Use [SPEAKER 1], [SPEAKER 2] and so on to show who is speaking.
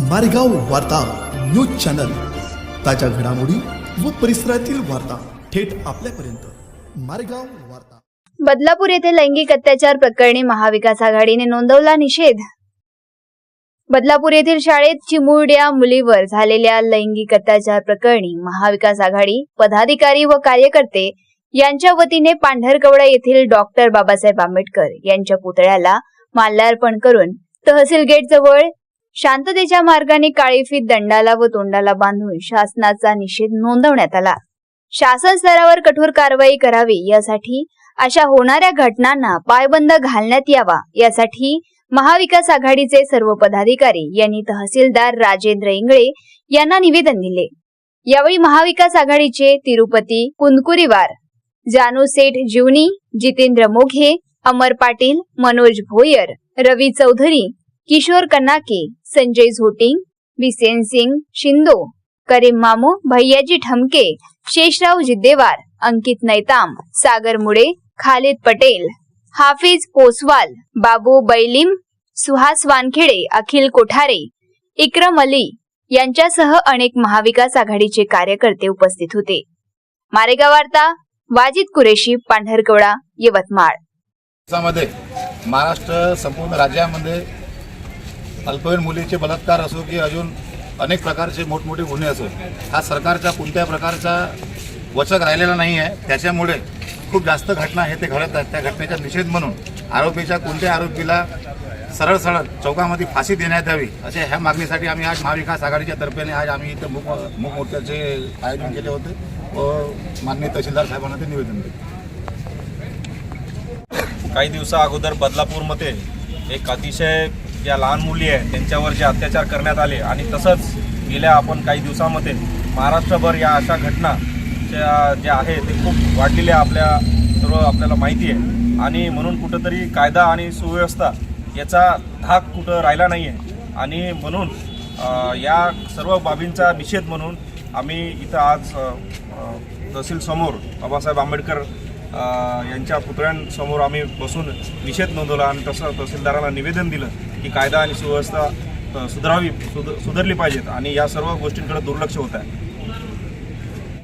[SPEAKER 1] मारेगाव वार्ता news channel. ताज्या घडामोडी व परिसरातील वार्ता थेट आपल्यापर्यंत. मारेगाव वार्ता.
[SPEAKER 2] बदलापूर येथे लैंगिक अत्याचार प्रकरणी महाविकास आघाडीने नोंदवला निषेध. बदलापूर येथील शाळेत चिमुरड्या मुलीवर झालेल्या लैंगिक अत्याचार प्रकरणी महाविकास आघाडी पदाधिकारी व कार्यकर्ते यांच्या वतीने पांढरकवडा येथील डॉक्टर बाबासाहेब आंबेडकर यांच्या पुतळ्याला माल्यार्पण करून तहसील गेट जवळ शांततेच्या मार्गाने काळीफीत दंडाला व तोंडाला बांधून शासनाचा निषेध नोंदवण्यात आला. शासन स्तरावर कठोर कारवाई करावी यासाठी अशा होणाऱ्या घटनांना पायबंद घालण्यात यावा यासाठी महाविकास आघाडीचे सर्व पदाधिकारी यांनी तहसीलदार राजेंद्र इंगळे यांना निवेदन दिले. यावेळी महाविकास आघाडीचे तिरुपती कुंदकुरीवार जानू सेठ जीवनी जितेंद्र मोघे अमर पाटील मनोज भोयर रवी चौधरी किशोर कन्नाके संजय झोटिंग बिसेन सिंग शिंदो करीम मामू भैयाजी ठमके शेषराव जिद्देवार अंकित नैताम सागर मुळे खालिद पटेल हाफिज पोसवाल बाबू बैलीम सुहास वानखेडे अखिल कोठारे इक्रम अली यांच्यासह अनेक महाविकास आघाडीचे कार्यकर्ते उपस्थित होते. मारेगाव वार्ता वाजिद कुरेशी पांढरकवडा यवतमाळ.
[SPEAKER 3] महाराष्ट्र संपूर्ण राज्यामध्ये अल्पवयीन मुलीचे बलात्कार असो की अजून अनेक प्रकारचे मोठमोठे गुन्हे असो हा सरकारचा कोणत्या प्रकारचा वचक राहिलेला नाही आहे. त्याच्यामुळे खूप जास्त घटना हे ते घडत आहेत. त्या घटनेचा निषेध म्हणून आरोपीच्या कोणत्या आरोपीला सरळ सरळ चौकामध्ये फाशी देण्यात यावी अशा ह्या मागणीसाठी आम्ही आज महाविकास आघाडीच्या तर्फेने आज आम्ही इथं मुख मुख मोर्चाचे आयोजन केले होते व माननीय तहसीलदार साहेबांना ते निवेदन दिले.
[SPEAKER 4] काही दिवसा अगोदर बदलापूरमध्ये एक अतिशय ज्या लहान मुली आहेत त्यांच्यावर जे अत्याचार करण्यात आले आणि तसंच गेल्या आपण काही दिवसामध्ये महाराष्ट्रभर या अशा घटना ज्या ज्या आहे ते खूप वाढलेल्या आपल्या सर्व आपल्याला माहिती आहे. आणि म्हणून कुठंतरी कायदा आणि सुव्यवस्था याचा धाक कुठं राहिला नाही आहे आणि म्हणून या सर्व बाबींचा निषेध म्हणून आम्ही इथं आज तहसीलसमोर बाबासाहेब आंबेडकर यांच्या पुतळ्यांसमोर आम्ही बसून निषेध नोंदवला आणि तसं तहसीलदाराला निवेदन दिलं. की कायदा आणि सुव्यवस्था सुधारावी सुध सुधारली पाहिजेत. आणि या सर्व गोष्टींकडे दुर्लक्ष होत आहे.